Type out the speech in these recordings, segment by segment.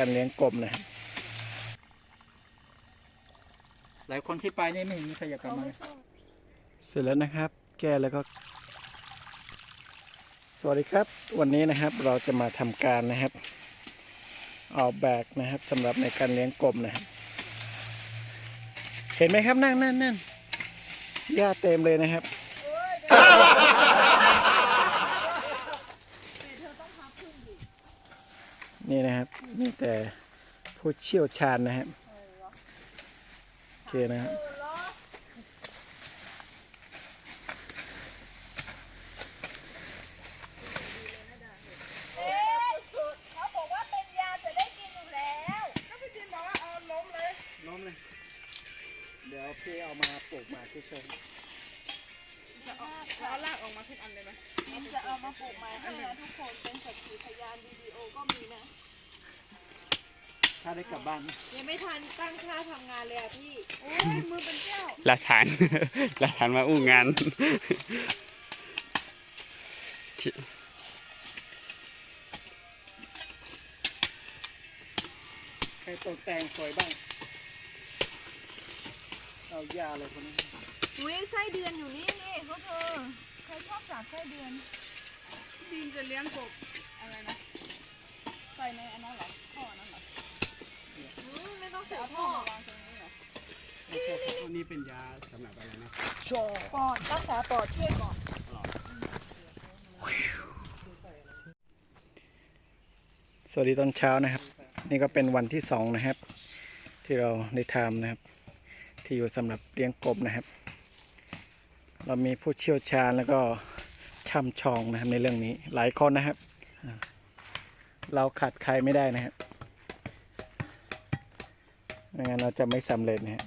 การเลี้ยงกบนะครับหลายคนที่ไปนี่ไม่เห็นมีใครอยากกลับมาเสร็จแล้วนะครับ แก้แล้วก็ สวัสดีครับ วันนี้นะครับเราจะมาทำการนะครับ ออกแบกนะครับสำหรับในการเลี้ยงกบนะครับ เห็นไหมครับนั่นนั่นนั่นหญ้าเต็มเลยนะครับ นี่นะครับนี่แต่ผู้เชี่ยวชาญนะครับโอเคนะครับเขาบอกว่าเป็นยาจะได้กินอยู่แล้วก็พี่ตีบอกว่าเออล้มเลยล้มเลย เดี๋ยวพี่เอามาปลูกมาที่ชม จะเอาจะเอาลากออกมาทุกอันเลยไหมจินจะเอามาปลูกใหม่ให้นะทุกคนเป็นสักขีพยานวิดีโอก็มีนะ ถ้าได้กลับบ้านยังไม่ทันตั้งค่าทำงานเลยอะพี่ โอ้ยมือเป็นเจ้า หลักฐาน หลักฐานมาอู้งาน ใครตกแต่งสวยบ้าง เอาหญ้าอะไรคนนี้ อุ้ยไส้เดือนอยู่นี่นี่เขาเธอใค รชอบจับไส้เดือนจินจะเลี้ยงกบอะไรนะ ใส่ในอันนั้นเหรอท่อนั้นเหรออืมไม่ต้องเสียเอาพ่ท่ออมาวางตรงนี้เหรอไม่ใช่ครับตัวนี้เป็นยาสำหรับอะไรนะปอดรักษาปอดช่วยปอดสวัสดีตอนเช้านะครับ นี่ก็เป็นวันที่สองนะครับ ที่เราได้ทำนะครับ ที่อยู่สำหรับเลี้ยงกบนะครับ เรามีผู้เชี่ยวชาญแล้วก็ ช่ำชองนะครับในเรื่องนี้หลายคนนะครับ เราขาดใครไม่ได้นะครับไม่งั้นเราจะไม่สำเร็จนะครับ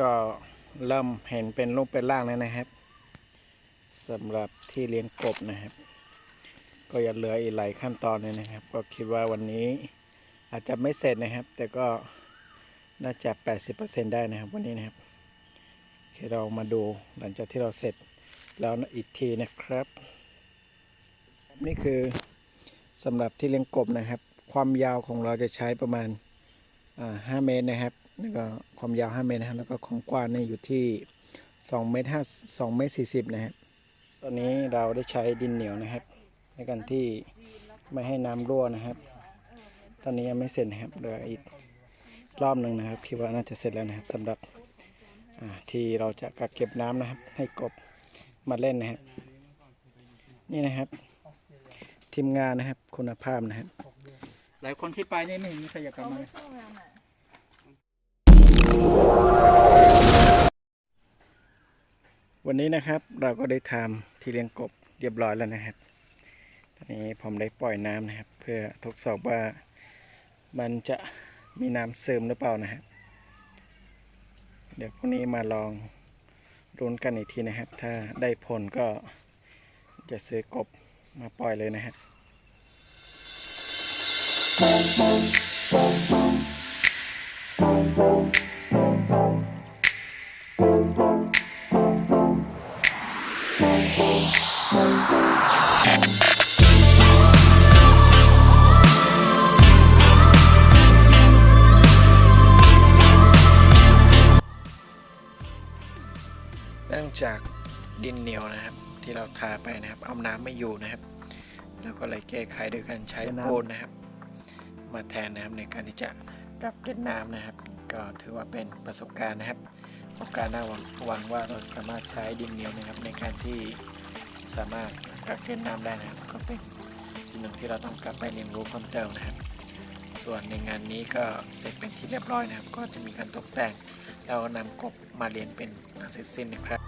ก็เริ่มเห็นเป็นรูปเป็นร่างแล้วนะครับสำหรับที่เลี้ยงกบนะครับ ก็ยังเหลืออีกหลายขั้นตอนเลยนะครับ ก็คิดว่าวันนี้อาจจะไม่เสร็จนะครับ แต่ก็ น่าจะ 80%ได้นะครับวันนี้นะครับโอเคเรามาดูหลังจากที่เราเสร็จแล้วอีกทีนะครับ นี่คือสำหรับที่เลี้ยงกบนะครับ ความยาวของเราจะใช้ประมาณอ่า5เมตรนะครับแล้วก็ความยาว 5 เมตรนะครับแล้วก็ความกว้างนี่อยู่ที่2เมตร5 2เมตร40 นะครับ ตอนนี้เราได้ใช้ดินเหนียวนะครับ ในการที่ไม่ให้น้ำรั่วนะครับ ตอนนี้ยังไม่เสร็จนะครับเหลืออีก รอบหนึ่งนะครับคิดว่าน่าจะเสร็จแล้วนะครับสำหรับที่เราจะกักเก็บน้ำนะครับ ให้กบมาเล่นนะครับนี่นะครับ ทีมงานนะครับคุณภาพนะครับ หลายคนที่ไปนี่ไม่เห็นมีใครอยากกลับมาวันนี้นะครับเราก็ได้ทำที่เลี้ยงกบเรียบร้อยแล้วนะครับ ตอนนี้ผมได้ปล่อยน้ำนะครับ เพื่อทดสอบว่ามันจะ มีน้ำซึมหรือเปล่านะครับ เดี๋ยวพรุ่งนี้มาลองรุนกันอีกทีนะครับ ถ้าได้ผลก็จะซื้อกบมาปล่อยเลยนะครับ จากดินเหนียวนะครับ ที่เราทาไปนะครับ เอาน้ำไม่อยู่นะครับ แล้วก็เลยแก้ไขโดยการใช้ปูนนะครับ มาแทนนะครับในการที่จะกักเก็บน้ำนะครับ ก็ถือว่าเป็นประสบการณ์นะครับโอกาสหน้าหวังหวังว่าเราสามารถใช้ดินเหนียวนะครับ ในการที่สามารถกักเก็บน้ำได้นะครับก็เป็นสิ่งหนึ่งที่เราต้องกลับไปเรียนรู้เพิ่มเติมนะครับ ส่วนในงานนี้ก็เสร็จเป็นที่เรียบร้อยนะครับ ก็จะมีการตกแต่งแล้วก็นำกบมาเลี้ยงเป็นอันเสร็จสิ้นนะครับ